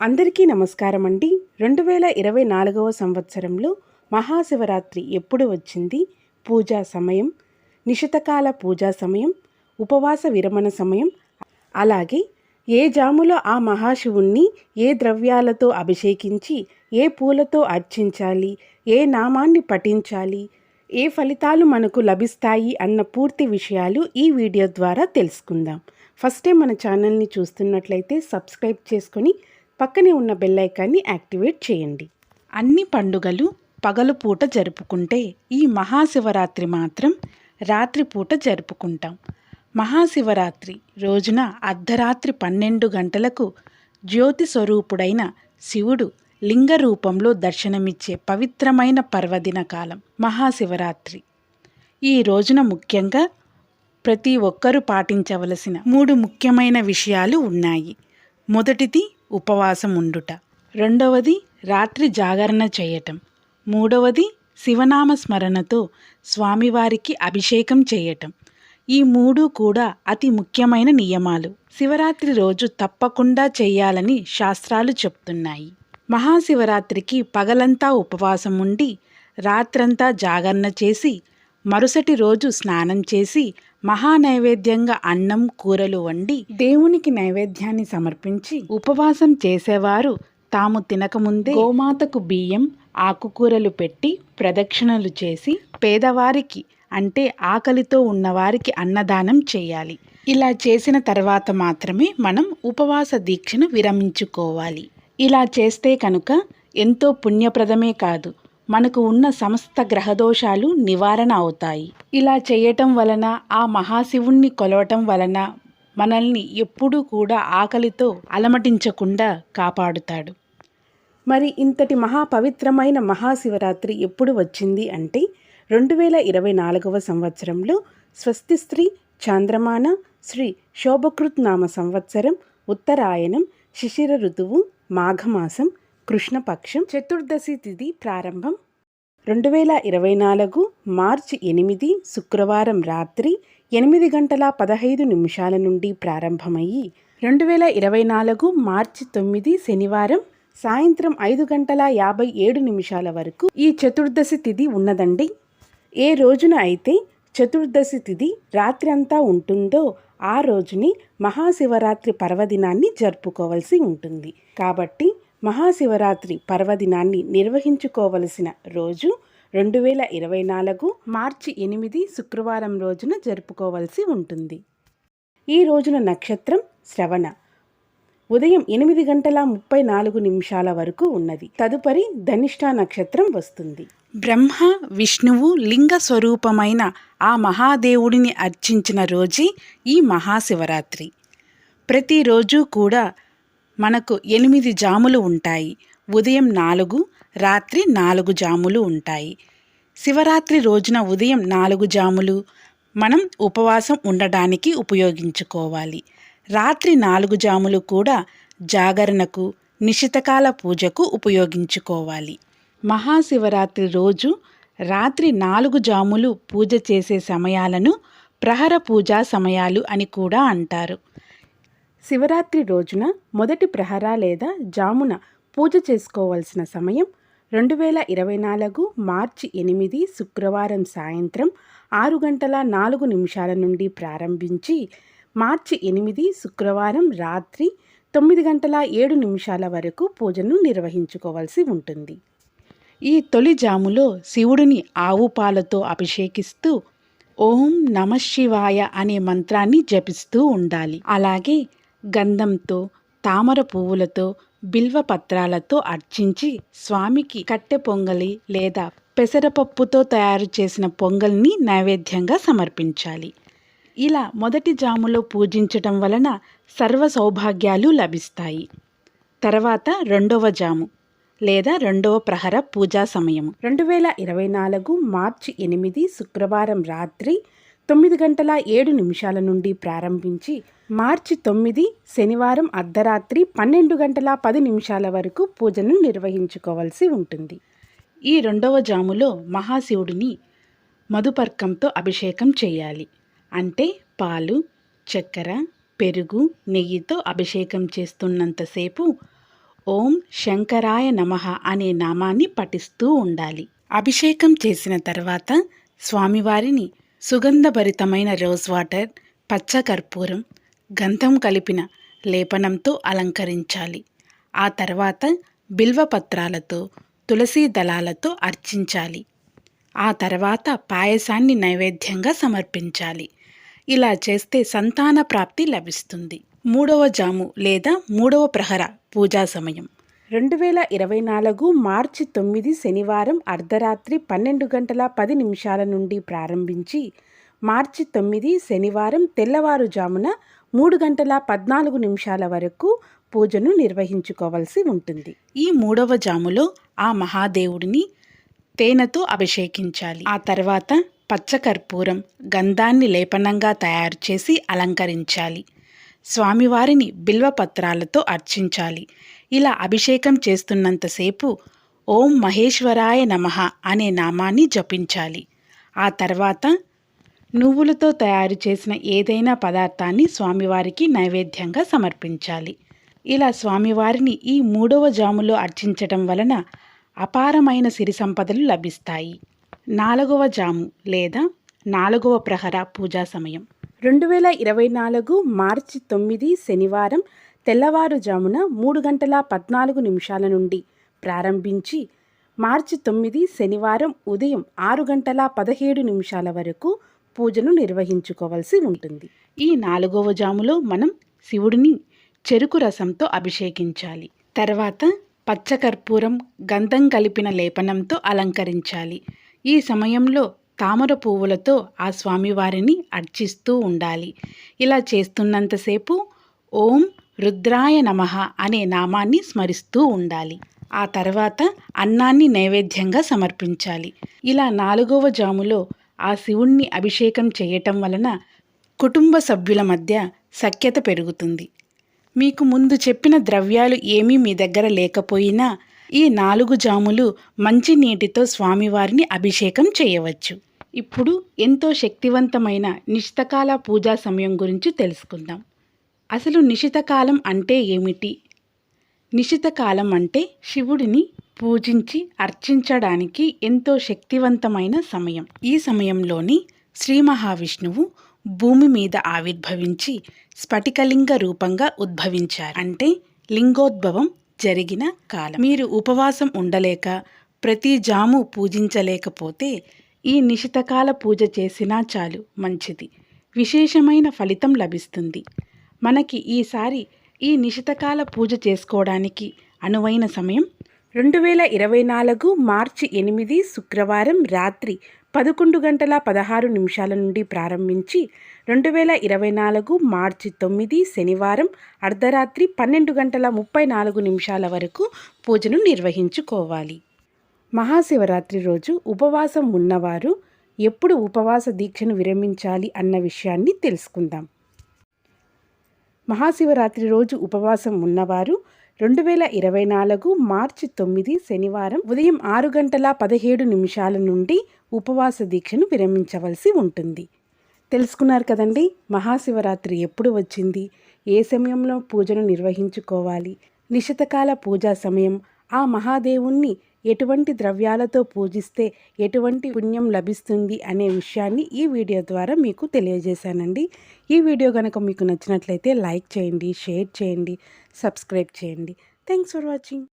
అందరికీ నమస్కారం అండి రెండు వేల ఇరవై నాలుగవ సంవత్సరంలో మహాశివరాత్రి ఎప్పుడు వచ్చింది? పూజా సమయం నిశితకాల పూజా సమయం ఉపవాస విరమణ సమయం. అలాగే ఏ జాములో ఆ మహాశివుణ్ణి ఏ ద్రవ్యాలతో అభిషేకించి ఏ పూలతో అర్చించాలి ఏ నామాన్ని పఠించాలి ఏ ఫలితాలు మనకు లభిస్తాయి అన్న పూర్తి విషయాలు ఈ వీడియో ద్వారా తెలుసుకుందాం. ఫస్ట్ టైం మన ఛానల్ని చూస్తున్నట్లయితే సబ్స్క్రైబ్ చేసుకొని పక్కనే ఉన్న బెల్ ఐకాన్ని యాక్టివేట్ చేయండి. అన్ని పండుగలు పగలుపూట జరుపుకుంటే ఈ మహాశివరాత్రి మాత్రం రాత్రిపూట జరుపుకుంటాం. మహాశివరాత్రి రోజున అర్ధరాత్రి పన్నెండు గంటలకు జ్యోతి స్వరూపుడైన శివుడు లింగ రూపంలో దర్శనమిచ్చే పవిత్రమైన పర్వదిన కాలం మహాశివరాత్రి. ఈ రోజున ముఖ్యంగా ప్రతి ఒక్కరూ పాటించవలసిన మూడు ముఖ్యమైన విషయాలు ఉన్నాయి. మొదటిది ఉపవాసం ఉండుట. రెండవది రాత్రి జాగరణ చేయటం. మూడవది శివనామ స్మరణతో స్వామివారికి అభిషేకం చేయటం. ఈ మూడు కూడా అతి ముఖ్యమైన నియమాలు. శివరాత్రి రోజు తప్పకుండా చేయాలని శాస్త్రాలు చెప్తున్నాయి. మహాశివరాత్రికి పగలంతా ఉపవాసం ఉండి రాత్రంతా జాగరణ చేసి మరుసటి రోజు స్నానం చేసి మహానైవేద్యంగా అన్నం కూరలు వండి దేవునికి నైవేద్యాన్ని సమర్పించి ఉపవాసం చేసేవారు. తాము తినకముందే గోమాతకు బియ్యం ఆకుకూరలు పెట్టి ప్రదక్షిణలు చేసి పేదవారికి అంటే ఆకలితో ఉన్నవారికి అన్నదానం చేయాలి. ఇలా చేసిన తర్వాత మాత్రమే మనం ఉపవాస దీక్షను విరమించుకోవాలి. ఇలా చేస్తే కనుక ఎంతో పుణ్యప్రదమే కాదు. మనకు ఉన్న సమస్త గ్రహదోషాలు నివారణ అవుతాయి. ఇలా చేయటం వలన ఆ మహాశివుణ్ణి కొలవటం వలన మనల్ని ఎప్పుడూ కూడా ఆకలితో అలమటించకుండా కాపాడుతాడు. మరి ఇంతటి మహాపవిత్రమైన మహాశివరాత్రి ఎప్పుడు వచ్చింది అంటే రెండు వేల ఇరవై నాలుగవ సంవత్సరంలో స్వస్తి స్త్రీ చాంద్రమాన శ్రీ శోభకృత్ నామ సంవత్సరం ఉత్తరాయణం శిశిర ఋతువు మాఘమాసం కృష్ణపక్షం చతుర్దశి తిథి ప్రారంభం. రెండు వేల ఇరవై నాలుగు మార్చి ఎనిమిది శుక్రవారం రాత్రి ఎనిమిది గంటల పదహైదు నిమిషాల నుండి ప్రారంభమయ్యి రెండు వేల ఇరవై నాలుగు మార్చి తొమ్మిది శనివారం సాయంత్రం ఐదు గంటల యాభై ఏడు నిమిషాల వరకు ఈ చతుర్దశి తిథి ఉన్నదండి. ఏ రోజున అయితే చతుర్దశి తిథి రాత్రి అంతా ఉంటుందో ఆ రోజుని మహాశివరాత్రి పర్వదినాన్ని జరుపుకోవాల్సి ఉంటుంది. కాబట్టి మహాశివరాత్రి పర్వదినాన్ని నిర్వహించుకోవలసిన రోజు రెండు వేల ఇరవై నాలుగు మార్చి ఎనిమిది శుక్రవారం రోజున జరుపుకోవలసి ఉంటుంది. ఈ రోజున నక్షత్రం శ్రవణ. ఉదయం ఎనిమిది గంటల ముప్పై నాలుగు నిమిషాల వరకు ఉన్నది. తదుపరి ధనిష్ట నక్షత్రం వస్తుంది. బ్రహ్మ విష్ణువు లింగ స్వరూపమైన ఆ మహాదేవుడిని అర్చించిన రోజే ఈ మహాశివరాత్రి. ప్రతిరోజు కూడా మనకు ఎనిమిది జాములు ఉంటాయి. ఉదయం నాలుగు రాత్రి నాలుగు జాములు ఉంటాయి. శివరాత్రి రోజున ఉదయం నాలుగు జాములు మనం ఉపవాసం ఉండడానికి ఉపయోగించుకోవాలి. రాత్రి నాలుగు జాములు కూడా జాగరణకు నిశితకాల పూజకు ఉపయోగించుకోవాలి. మహాశివరాత్రి రోజు రాత్రి నాలుగు జాములు పూజ చేసే సమయాలను ప్రహర పూజా సమయాలు అని కూడా అంటారు. శివరాత్రి రోజున మొదటి ప్రహర లేదా జామున పూజ చేసుకోవాల్సిన సమయం రెండు వేల ఇరవై నాలుగు మార్చి ఎనిమిది శుక్రవారం సాయంత్రం ఆరు గంటల నాలుగు నిమిషాల నుండి ప్రారంభించి మార్చి ఎనిమిది శుక్రవారం రాత్రి తొమ్మిది గంటల ఏడు నిమిషాల వరకు పూజను నిర్వహించుకోవాల్సి ఉంటుంది. ఈ తొలి జాములో శివుడిని ఆవు పాలతో అభిషేకిస్తూ ఓం నమ శివాయ అనే మంత్రాన్ని జపిస్తూ ఉండాలి. అలాగే గంధంతో తామర పువ్వులతో బిల్వ పత్రాలతో అర్చించి స్వామికి కట్టె పొంగలి లేదా పెసరపప్పుతో తయారు చేసిన పొంగల్ని నైవేద్యంగా సమర్పించాలి. ఇలా మొదటి జాములో పూజించటం వలన సర్వ సౌభాగ్యాలు లభిస్తాయి. తర్వాత రెండవ జాము లేదా రెండవ ప్రహర పూజా సమయం రెండు వేల ఇరవై నాలుగు మార్చి ఎనిమిది శుక్రవారం రాత్రి తొమ్మిది గంటల ఏడు నిమిషాల నుండి ప్రారంభించి మార్చి తొమ్మిది శనివారం అర్ధరాత్రి పన్నెండు గంటల పది నిమిషాల వరకు పూజను నిర్వహించుకోవాల్సి ఉంటుంది. ఈ రెండవ జాములో మహాశివుడిని మధుపర్కంతో అభిషేకం చేయాలి. అంటే పాలు చక్కెర పెరుగు నెయ్యితో అభిషేకం చేస్తున్నంతసేపు ఓం శంకరాయ నమః అనే నామాన్ని పఠిస్తూ ఉండాలి. అభిషేకం చేసిన తర్వాత స్వామివారిని సుగంధభరితమైన రోజ్ వాటర్ పచ్చకర్పూరం గంధం కలిపిన లేపనంతో అలంకరించాలి. ఆ తర్వాత బిల్వపత్రాలతో తులసీ దళాలతో అర్చించాలి. ఆ తర్వాత పాయసాన్ని నైవేద్యంగా సమర్పించాలి. ఇలా చేస్తే సంతాన ప్రాప్తి లభిస్తుంది. మూడవ జాము లేదా మూడవ ప్రహర పూజా సమయం. రెండు వేల ఇరవై నాలుగు మార్చి తొమ్మిది శనివారం అర్ధరాత్రి పన్నెండు గంటల పది నిమిషాల నుండి ప్రారంభించి మార్చి తొమ్మిది శనివారం తెల్లవారుజామున మూడు గంటల పద్నాలుగు నిమిషాల వరకు పూజను నిర్వహించుకోవలసి ఉంటుంది. ఈ మూడవ జాములో ఆ మహాదేవుడిని తేనెతో అభిషేకించాలి. ఆ తర్వాత పచ్చకర్పూరం గంధాన్ని లేపనంగా తయారు చేసి అలంకరించాలి. స్వామివారిని బిల్వపత్రాలతో అర్చించాలి. ఇలా అభిషేకం చేస్తున్నంతసేపు ఓం మహేశ్వరాయ నమః అనే నామాన్ని జపించాలి. ఆ తర్వాత నువ్వులతో తయారు చేసిన ఏదైనా పదార్థాన్ని స్వామివారికి నైవేద్యంగా సమర్పించాలి. ఇలా స్వామివారిని ఈ మూడవ జాములో అర్చించటం వలన అపారమైన సిరి సంపదలు లభిస్తాయి. నాలుగవ జాము లేదా నాలుగవ ప్రహర పూజా సమయం. రెండు వేల ఇరవై నాలుగు మార్చి తొమ్మిది శనివారం తెల్లవారుజామున మూడు గంటల పద్నాలుగు నిమిషాల నుండి ప్రారంభించి మార్చి తొమ్మిది శనివారం ఉదయం ఆరు గంటల పదిహేడు నిమిషాల వరకు పూజను నిర్వహించుకోవాల్సి ఉంటుంది. ఈ నాలుగవ జాములో మనం శివుడిని చెరుకు రసంతో అభిషేకించాలి. తర్వాత పచ్చకర్పూరం గంధం కలిపిన లేపనంతో అలంకరించాలి. ఈ సమయంలో తామర పువ్వులతో ఆ స్వామివారిని అర్చిస్తూ ఉండాలి. ఇలా చేస్తున్నంతసేపు ఓం రుద్రాయ నమః అనే నామాన్ని స్మరిస్తూ ఉండాలి. ఆ తర్వాత అన్నాన్ని నైవేద్యంగా సమర్పించాలి. ఇలా నాలుగవ జాములో ఆ శివుణ్ణి అభిషేకం చేయటం వలన కుటుంబ సభ్యుల మధ్య సఖ్యత పెరుగుతుంది. మీకు ముందు చెప్పిన ద్రవ్యాలు ఏమీ మీ దగ్గర లేకపోయినా ఈ నాలుగు జాములు మంచి నీటితో స్వామివారిని అభిషేకం చేయవచ్చు. ఇప్పుడు ఎంతో శక్తివంతమైన నిశితకాల పూజా సమయం గురించి తెలుసుకుందాం. అసలు నిశితకాలం అంటే ఏమిటి? నిశితకాలం అంటే శివుడిని పూజించి అర్చించడానికి ఎంతో శక్తివంతమైన సమయం. ఈ సమయంలోని శ్రీ మహావిష్ణువు భూమి మీద ఆవిర్భవించి స్ఫటికలింగ రూపంగా ఉద్భవించారు. అంటే లింగోద్భవం జరిగిన కాలం. మీరు ఉపవాసం ఉండలేక ప్రతి జాము పూజించలేకపోతే ఈ నిశితకాల పూజ చేసినా చాలు మంచిది. విశేషమైన ఫలితం లభిస్తుంది. మనకి ఈసారి ఈ నిశితకాల పూజ చేసుకోవడానికి అనువైన సమయం. రెండు వేల ఇరవై నాలుగు మార్చి ఎనిమిది శుక్రవారం రాత్రి పదకొండు గంటల పదహారు నిమిషాల నుండి ప్రారంభించి రెండు వేల ఇరవై నాలుగు మార్చి తొమ్మిది శనివారం అర్ధరాత్రి పన్నెండు గంటల ముప్పై నాలుగు నిమిషాల వరకు పూజను నిర్వహించుకోవాలి. మహాశివరాత్రి రోజు ఉపవాసం ఉన్నవారు ఎప్పుడు ఉపవాస దీక్షను విరమించాలి అన్న విషయాన్ని తెలుసుకుందాం. మహాశివరాత్రి రోజు ఉపవాసం ఉన్నవారు రెండు వేల ఇరవై నాలుగు మార్చి తొమ్మిది శనివారం ఉదయం ఆరు గంటల పదిహేడు నిమిషాల నుండి ఉపవాస దీక్షను విరమించవలసి ఉంటుంది. తెలుసుకున్నారు కదండి మహాశివరాత్రి ఎప్పుడు వచ్చింది? ఏ సమయంలో పూజను నిర్వహించుకోవాలి? నిశితకాల పూజా సమయం ఆ మహాదేవుణ్ణి ఎటువంటి ద్రవ్యాలతో పూజిస్తే ఎటువంటి పుణ్యం లభిస్తుంది అనే విషయాన్ని ఈ వీడియో ద్వారా మీకు తెలియజేశానండి. ఈ వీడియో కనుక మీకు నచ్చినట్లయితే లైక్ చేయండి షేర్ చేయండి సబ్స్క్రైబ్ చేయండి. Thanks for watching.